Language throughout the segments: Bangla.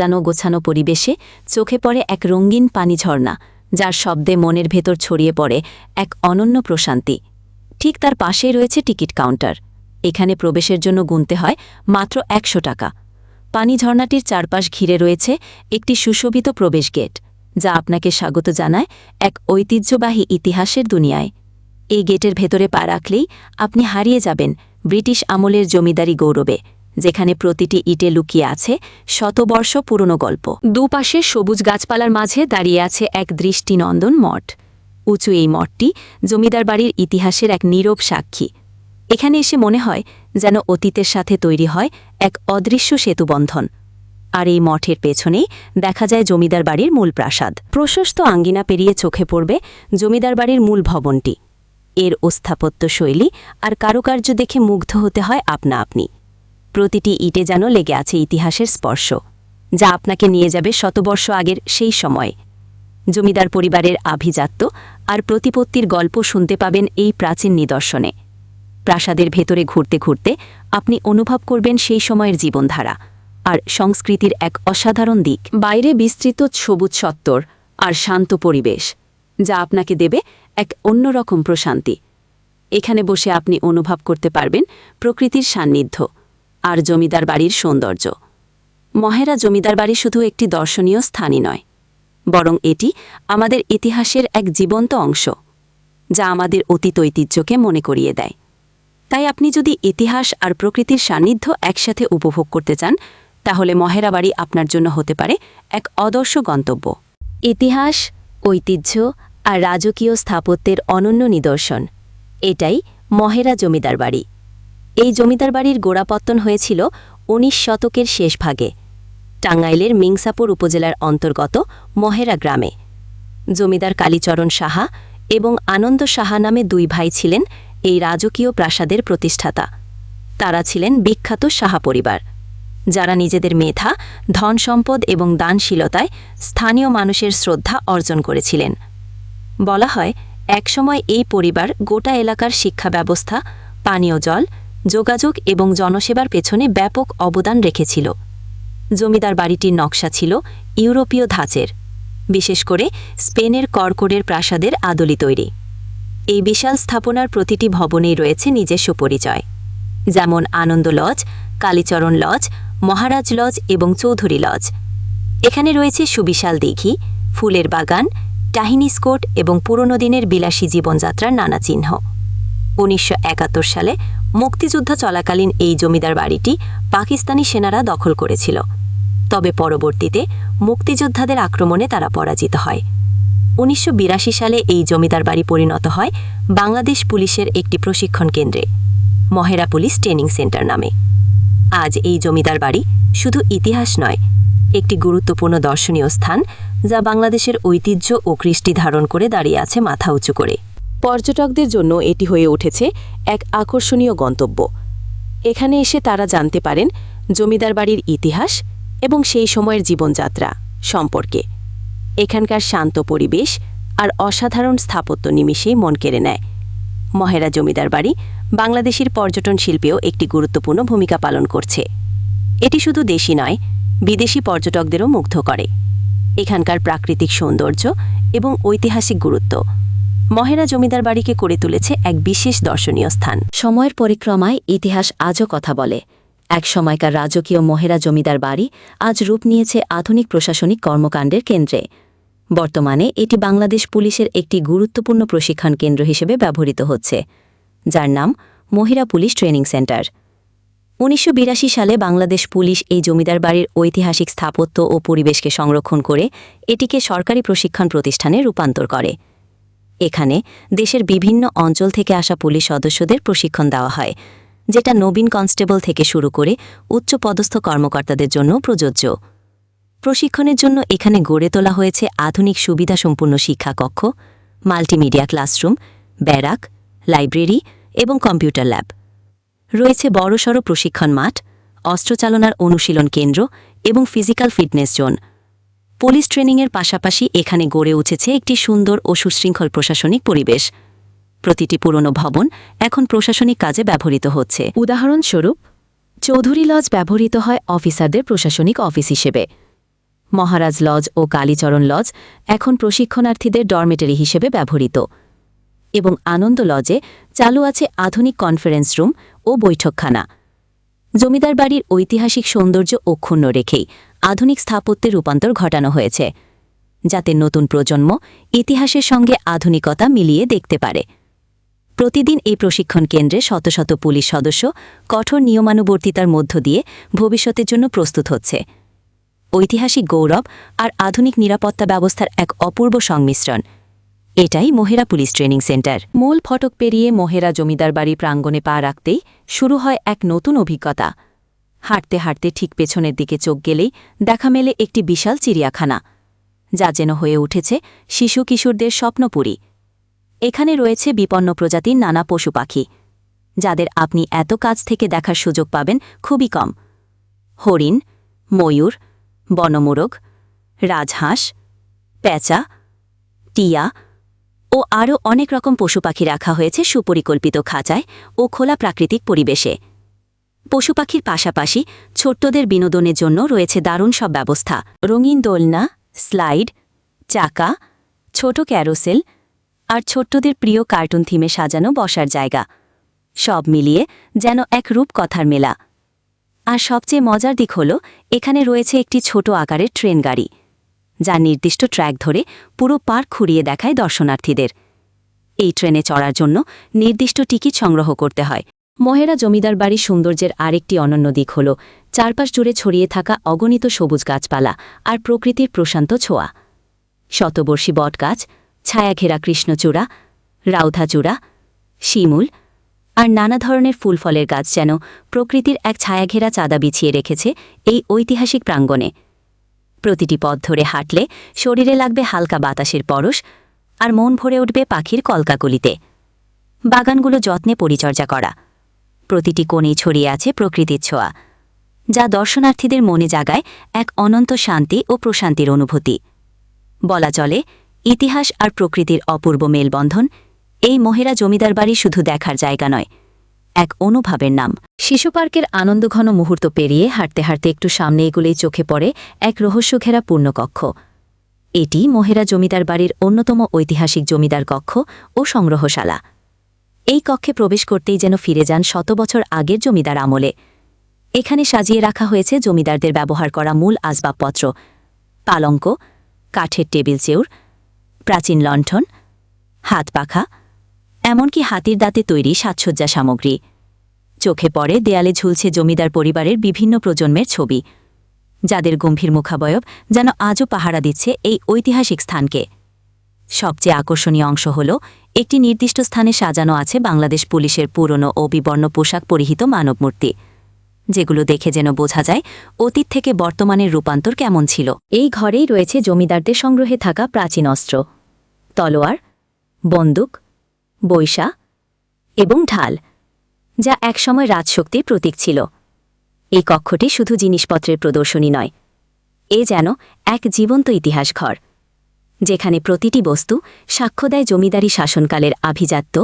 সাজানো গোছানো পরিবেশে চোখে পড়ে এক রঙিন পানি ঝর্ণা, যার শব্দে মনের ভেতর ছড়িয়ে পড়ে এক অনন্য প্রশান্তি। ঠিক তার পাশেই রয়েছে টিকিট কাউন্টার। এখানে প্রবেশের জন্য গুনতে হয় মাত্র একশো টাকা। পানি ঝর্ণাটির চারপাশ ঘিরে রয়েছে একটি সুশোভিত প্রবেশ গেট, যা আপনাকে স্বাগত জানায় এক ঐতিহ্যবাহী ইতিহাসের দুনিয়ায়। এই গেটের ভেতরে পা রাখলেই আপনি হারিয়ে যাবেন ব্রিটিশ আমলের জমিদারি গৌরবে। যেখানে প্রতিটি ইটে লুকিয়ে আছে শতবর্ষ পুরনো গল্প। দুপাশে সবুজ গাছপালার মাঝে দাঁড়িয়ে আছে এক দৃষ্টিনন্দন মঠ। উঁচু এই মঠটি জমিদার বাড়ির ইতিহাসের এক নীরব সাক্ষী। এখানে এসে মনে হয় যেন অতীতের সাথে তৈরি হয় এক অদৃশ্য সেতুবন্ধন। আর এই মঠের পেছনেই দেখা যায় জমিদার বাড়ির মূল প্রাসাদ। প্রশস্ত আঙ্গিনা পেরিয়ে চোখে পড়বে জমিদার বাড়ির মূল ভবনটি। এর ওস্থাপত্য শৈলী আর কারুকার্য দেখে মুগ্ধ হতে হয় আপনা আপনি। প্রতিটি ইটে যেন লেগে আছে ইতিহাসের স্পর্শ, যা আপনাকে নিয়ে যাবে শতবর্ষ আগের সেই সময়। জমিদার পরিবারের আভিজাত্য আর প্রতিপত্তির গল্প শুনতে পাবেন এই প্রাচীন নিদর্শনে। প্রাসাদের ভেতরে ঘুরতে ঘুরতে আপনি অনুভব করবেন সেই সময়ের জীবনধারা আর সংস্কৃতির এক অসাধারণ দিক। বাইরে বিস্তৃত সবুজ সত্তর আর শান্ত পরিবেশ, যা আপনাকে দেবে এক অন্যরকম প্রশান্তি। এখানে বসে আপনি অনুভব করতে পারবেন প্রকৃতির সান্নিধ্য। আর জমিদার বাড়ির সৌন্দর্য। মহেরা জমিদার বাড়ি শুধু একটি দর্শনীয় স্থানই নয়, বরং এটি আমাদের ইতিহাসের এক জীবন্ত অংশ, যা আমাদের অতীত ঐতিহ্যকে মনে করিয়ে দেয়। তাই আপনি যদি ইতিহাস আর প্রকৃতির সান্নিধ্য একসাথে উপভোগ করতে চান, তাহলে মহেরা বাড়ি আপনার জন্য হতে পারে এক অদর্শ গন্তব্য। ইতিহাস, ঐতিহ্য আর রাজকীয় স্থাপত্যের অনন্য নিদর্শন, এটাই মহেরা জমিদার বাড়ি। এই জমিদার বাড়ির গোড়াপত্তন হয়েছিল উনিশ শতকের শেষ ভাগে, টাঙ্গাইলের মিংসাপুর উপজেলার অন্তর্গত মহেরা গ্রামে। জমিদার কালীচরণ সাহা এবং আনন্দ সাহা নামে দুই ভাই ছিলেন এই রাজকীয় প্রাসাদের প্রতিষ্ঠাতা। তারা ছিলেন বিখ্যাত সাহা পরিবার। যারা নিজেদের মেধা, ধন সম্পদ এবং দানশীলতায় স্থানীয় মানুষের শ্রদ্ধা অর্জন করেছিলেন। বলা হয়, একসময় এই পরিবার গোটা এলাকার শিক্ষা ব্যবস্থা, পানীয় জল যোগাযোগ এবং জনসেবার পেছনে ব্যাপক অবদান রেখেছিল। জমিদার বাড়িটির নকশা ছিল ইউরোপীয় ধাঁচের, বিশেষ করে স্পেনের কর্করের প্রাসাদের আদলি তৈরি। এই বিশাল স্থাপনার প্রতিটি ভবনেই রয়েছে নিজস্ব পরিচয়, যেমন Ananda lodge, Kalicharan lodge, Maharaj lodge এবং চৌধুরী লজ। এখানে রয়েছে সুবিশাল দিঘি, ফুলের বাগান, টাহিনি স্কোট এবং পুরনো দিনের বিলাসী জীবনযাত্রার নানা চিহ্ন। উনিশশো একাত্তর সালে মুক্তিযুদ্ধ চলাকালীন এই জমিদার বাড়িটি পাকিস্তানি সেনারা দখল করেছিল। তবে পরবর্তীতে মুক্তিযোদ্ধাদের আক্রমণে তারা পরাজিত হয়। উনিশশো বিরাশি সালে এই জমিদার বাড়ি পরিণত হয় বাংলাদেশ পুলিশের একটি প্রশিক্ষণ কেন্দ্রে, মহেরা পুলিশ ট্রেনিং সেন্টার নামে। আজ এই জমিদার বাড়ি শুধু ইতিহাস নয়, একটি গুরুত্বপূর্ণ দর্শনীয় স্থান যা বাংলাদেশের ঐতিহ্য ও কৃষ্টি ধারণ করে দাঁড়িয়ে আছে মাথা উঁচু করে। পর্যটকদের জন্য এটি হয়ে উঠেছে এক আকর্ষণীয় গন্তব্য। এখানে এসে তারা জানতে পারেন জমিদার বাড়ির ইতিহাস এবং সেই সময়ের জীবনযাত্রা সম্পর্কে। এখানকার শান্ত পরিবেশ আর অসাধারণ স্থাপত্য নিমিষেই মন কেড়ে নেয়। মহেরা জমিদার বাড়ি বাংলাদেশের পর্যটন শিল্পেও একটি গুরুত্বপূর্ণ ভূমিকা পালন করছে। এটি শুধু দেশি নয়, বিদেশি পর্যটকদেরও মুগ্ধ করে। এখানকার প্রাকৃতিক সৌন্দর্য এবং ঐতিহাসিক গুরুত্ব মহেরা জমিদার বাড়িকে করে তুলেছে এক বিশেষ দর্শনীয় স্থান। সময়ের পরিক্রমায় ইতিহাস আজও কথা বলে। এক সময়কার রাজকীয় মহেরা জমিদার বাড়ি আজ রূপ নিয়েছে আধুনিক প্রশাসনিক কর্মকাণ্ডের কেন্দ্রে। বর্তমানে এটি বাংলাদেশ পুলিশের একটি গুরুত্বপূর্ণ প্রশিক্ষণ কেন্দ্র হিসেবে ব্যবহৃত হচ্ছে, যার নাম মহিরা পুলিশ ট্রেনিং সেন্টার। উনিশশো বিরাশি সালে বাংলাদেশ পুলিশ এই জমিদার বাড়ির ঐতিহাসিক স্থাপত্য ও পরিবেশকে সংরক্ষণ করে এটিকে সরকারি প্রশিক্ষণ প্রতিষ্ঠানে রূপান্তর করে। এখানে দেশের বিভিন্ন অঞ্চল থেকে আসা পুলিশ সদস্যদের প্রশিক্ষণ দেওয়া হয়, যেটা নবীন কনস্টেবল থেকে শুরু করে উচ্চ পদস্থ কর্মকর্তাদের জন্য প্রযোজ্য। প্রশিক্ষণের জন্য এখানে গড়ে তোলা হয়েছে আধুনিক সুবিধাসম্পন্ন শিক্ষা কক্ষ মাল্টিমিডিয়া ক্লাসরুম, ব্যারাক, লাইব্রেরি এবং কম্পিউটার ল্যাব। রয়েছে বড়সড় প্রশিক্ষণ মাঠ, অস্ত্রচালনার অনুশীলন কেন্দ্র এবং ফিজিক্যাল ফিটনেস জোন। পুলিশ ট্রেনিংয়ের পাশাপাশি এখানে গড়ে উঠেছে একটি সুন্দর ও সুশৃঙ্খল প্রশাসনিক পরিবেশ। প্রতিটি পুরনো ভবন এখন প্রশাসনিক কাজে ব্যবহৃত হচ্ছে। উদাহরণস্বরূপ, চৌধুরী লজ ব্যবহৃত হয় অফিসারদের প্রশাসনিক অফিস হিসেবে। মহারাজ লজ ও কালীচরণ লজ এখন প্রশিক্ষণার্থীদের ডরমেটারি হিসেবে ব্যবহৃত। এবং আনন্দ লজে চালু আছে আধুনিক কনফারেন্স রুম ও বৈঠকখানা। জমিদার বাড়ির ঐতিহাসিক সৌন্দর্য অক্ষুণ্ণ রেখেই আধুনিক স্থাপত্যের রূপান্তর ঘটানো হয়েছে, যাতে নতুন প্রজন্ম ইতিহাসের সঙ্গে আধুনিকতা মিলিয়ে দেখতে পারে। প্রতিদিন এই প্রশিক্ষণ কেন্দ্রে শত শত পুলিশ সদস্য কঠোর নিয়মানুবর্তিতার মধ্য দিয়ে ভবিষ্যতের জন্য প্রস্তুত হচ্ছে। ঐতিহাসিক গৌরব আর আধুনিক নিরাপত্তা ব্যবস্থার এক অপূর্ব সংমিশ্রণ। এটাই মোহেরা পুলিশ ট্রেনিং সেন্টার। মূল ফটক পেরিয়ে মোহেরা জমিদার বাড়ি প্রাঙ্গণে পা রাখতেই শুরু হয় এক নতুন অভিজ্ঞতা। হাঁটতে হাঁটতে ঠিক পেছনের দিকে চোখ গেলেই দেখা মেলে একটি বিশাল চিড়িয়াখানা, যা যেন হয়ে উঠেছে শিশু কিশোরদের স্বপ্নপুরী। এখানে রয়েছে বিপন্ন প্রজাতির নানা পশু পাখি, যাদের আপনি এত কাছ থেকে দেখার সুযোগ পাবেন খুবই কম। হরিণ, ময়ূর, বনমোরগ, রাজহাঁস, প্যাঁচা, টিয়া ও আরও অনেক রকম পশু পাখি রাখা হয়েছে সুপরিকল্পিত খাঁচায় ও খোলা প্রাকৃতিক পরিবেশে। পশু পাখির পাশাপাশি ছোট্টদের বিনোদনের জন্য রয়েছে দারুণ সব ব্যবস্থা। রঙিন দোলনা, স্লাইড, চাকা, ছোট ক্যারোসেল আর ছোট্টদের প্রিয় কার্টুন থিমে সাজানো বসার জায়গা। সব মিলিয়ে যেন এক রূপকথার মেলা। আর সবচেয়ে মজার দিক হল, এখানে রয়েছে একটি ছোট আকারের ট্রেন গাড়ি, যা নির্দিষ্ট ট্র্যাক ধরে পুরো পার্ক খুঁড়িয়ে দেখায় দর্শনার্থীদের। এই ট্রেনে চড়ার জন্য নির্দিষ্ট টিকিট সংগ্রহ করতে হয়। মহেরা জমিদার বাড়ির সৌন্দর্যের আরেকটি অনন্য দিক হল, চারপাশ জুড়ে ছড়িয়ে থাকা অগণিত সবুজ গাছপালা আর প্রকৃতির প্রশান্ত ছোঁয়া। শতবর্ষী বটগাছ, ছায়াঘেরা কৃষ্ণচূড়া, রাউধাচূড়া, শিমুল আর নানা ধরনের ফুল ফলের গাছ যেন প্রকৃতির এক ছায়াঘেরা চাঁদা বিছিয়ে রেখেছে এই ঐতিহাসিক প্রাঙ্গণে। প্রতিটি পথ ধরে হাঁটলে শরীরে লাগবে হালকা বাতাসের পরশ আর মন ভরে উঠবে পাখির কলকাকলিতে। বাগানগুলো যত্নে পরিচর্যা করা। প্রতিটি কোণেই ছড়িয়ে আছে প্রকৃতির ছোঁয়া, যা দর্শনার্থীদের মনে জাগায় এক অনন্ত শান্তি ও প্রশান্তির অনুভূতি। বলা চলে, ইতিহাস আর প্রকৃতির অপূর্ব মেলবন্ধন এই মহেরা জমিদার বাড়ি শুধু দেখার জায়গা নয়, এক অনুভবের নাম। শিশু পার্কের আনন্দঘন মুহূর্ত পেরিয়ে হাঁটতে হাঁটতে একটু সামনে এগুলেই চোখে পড়ে এক রহস্য রহস্যঘেরা পূর্ণকক্ষ। এটি মহেরা জমিদার বাড়ির অন্যতম ঐতিহাসিক জমিদার কক্ষ ও সংগ্রহশালা। এই কক্ষে প্রবেশ করতেই যেন ফিরে যান শত বছর আগের জমিদার আমলে। এখানে সাজিয়ে রাখা হয়েছে জমিদারদের ব্যবহার করা মূল আসবাবপত্র। পালঙ্ক, কাঠের টেবিল চেউর, প্রাচীন লণ্ঠন, হাত পাখা, এমনকি হাতির দাঁতে তৈরি সাজসজ্জা সামগ্রী। চোখে পড়ে দেয়ালে ঝুলছে জমিদার পরিবারের বিভিন্ন প্রজন্মের ছবি। যাদের গম্ভীর মুখাবয়ব যেন আজও পাহারা দিচ্ছে এই ঐতিহাসিক স্থানকে। সবচেয়ে আকর্ষণীয় অংশ হল, একটি নির্দিষ্ট স্থানে সাজানো আছে বাংলাদেশ পুলিশের পুরনো ও বিবর্ণ পোশাক পরিহিত মানবমূর্তি, যেগুলো দেখে যেন বোঝা যায় অতীত থেকে বর্তমানের রূপান্তর কেমন ছিল। এই ঘরেই রয়েছে জমিদারদের সংগ্রহে থাকা প্রাচীন অস্ত্র, তলোয়ার, বন্দুক, বৈশা এবং ঢাল, যা একসময় রাজশক্তির প্রতীক ছিল। এই কক্ষটি শুধু জিনিসপত্রের প্রদর্শনী নয়, এ যেন এক জীবন্ত ইতিহাস ঘর যেখানে প্রতিটি বস্তু সাক্ষ্য দেয় জমিদারি শাসনকালের আভিজাত্য,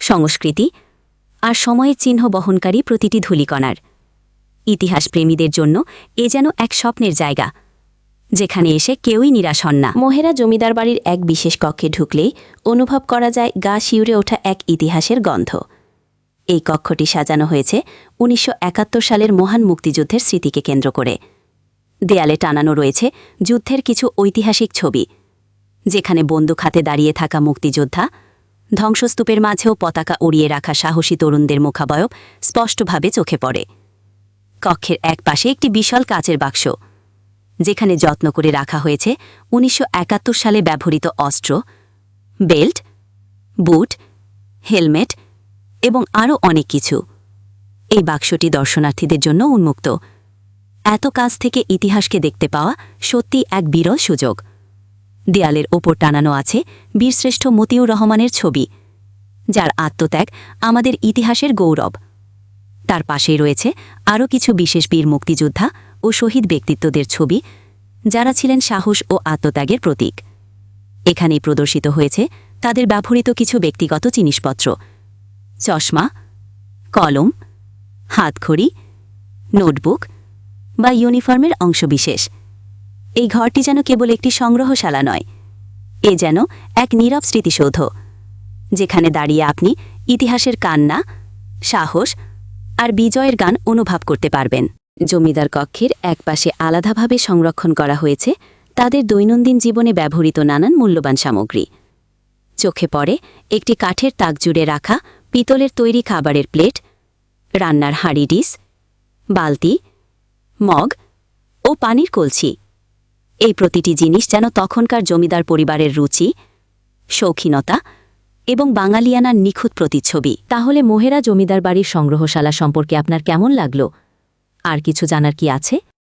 সংস্কৃতি আর সময়ের চিহ্ন বহনকারী প্রতিটি ধূলিকণার। ইতিহাসপ্রেমীদের জন্য এ যেন এক স্বপ্নের জায়গা, যেখানে এসে কেউই নিরাশ হন না। মোহেরা জমিদার বাড়ির এক বিশেষ কক্ষে ঢুকলেই অনুভব করা যায় গা শিউরে ওঠা এক ইতিহাসের গন্ধ। এই কক্ষটি সাজানো হয়েছে উনিশশো একাত্তর সালের মহান মুক্তিযুদ্ধের স্মৃতিকে কেন্দ্র করে। দেয়ালে টানানো রয়েছে যুদ্ধের কিছু ঐতিহাসিক ছবি। যেখানে বন্দুক হাতে দাঁড়িয়ে থাকা মুক্তিযোদ্ধা, ধ্বংসস্তূপের মাঝেও পতাকা উড়িয়ে রাখা সাহসী তরুণদের মুখাবয়ব স্পষ্টভাবে চোখে পড়ে। কক্ষের এক পাশে একটি বিশাল কাচের বাক্স, যেখানে যত্ন করে রাখা হয়েছে উনিশশো একাত্তর সালে ব্যবহৃত অস্ত্র, বেল্ট, বুট, হেলমেট এবং আরও অনেক কিছু। এই বাক্সটি দর্শনার্থীদের জন্য উন্মুক্ত। এত কাছ থেকে ইতিহাসকে দেখতে পাওয়া সত্যি এক বিরল সুযোগ। দেয়ালের ওপর টানানো আছে বীরশ্রেষ্ঠ মতিউর রহমানের ছবি, যার আত্মত্যাগ আমাদের ইতিহাসের গৌরব। তার পাশেই রয়েছে আরও কিছু বিশেষ বীর মুক্তিযোদ্ধা ও শহীদ ব্যক্তিত্বদের ছবি, যারা ছিলেন সাহস ও আত্মত্যাগের প্রতীক। এখানেই প্রদর্শিত হয়েছে তাদের ব্যবহৃত কিছু ব্যক্তিগত জিনিসপত্র, চশমা, কলম হাতখড়ি নোটবুক বা ইউনিফর্মের অংশবিশেষ। এই ঘরটি যেন কেবল একটি সংগ্রহশালা নয়, এ যেন এক নীরব স্মৃতিসৌধ, যেখানে দাঁড়িয়ে আপনি ইতিহাসের কান্না, সাহস আর বিজয়ের গান অনুভব করতে পারবেন। জমিদার কক্ষের একপাশে আলাদাভাবে সংরক্ষণ করা হয়েছে তাদের দৈনন্দিন জীবনে ব্যবহৃত নানান মূল্যবান সামগ্রী। চোখে পড়ে একটি কাঠের তাক জুড়ে রাখা পিতলের তৈরি খাবারের প্লেট, রান্নার হাঁড়ি ডিস বালতি, মগ ও পানির কলছি এই প্রতিটি জিনিস যেন তখনকার জমিদার পরিবারের রুচি, শৌখিনতা এবং বাঙালিয়ানার নিখুঁত প্রতিচ্ছবি। তাহলে মোহেরা জমিদার বাড়ির সংগ্রহশালা সম্পর্কে আপনার কেমন লাগল? আর কিছু জানার কি আছে?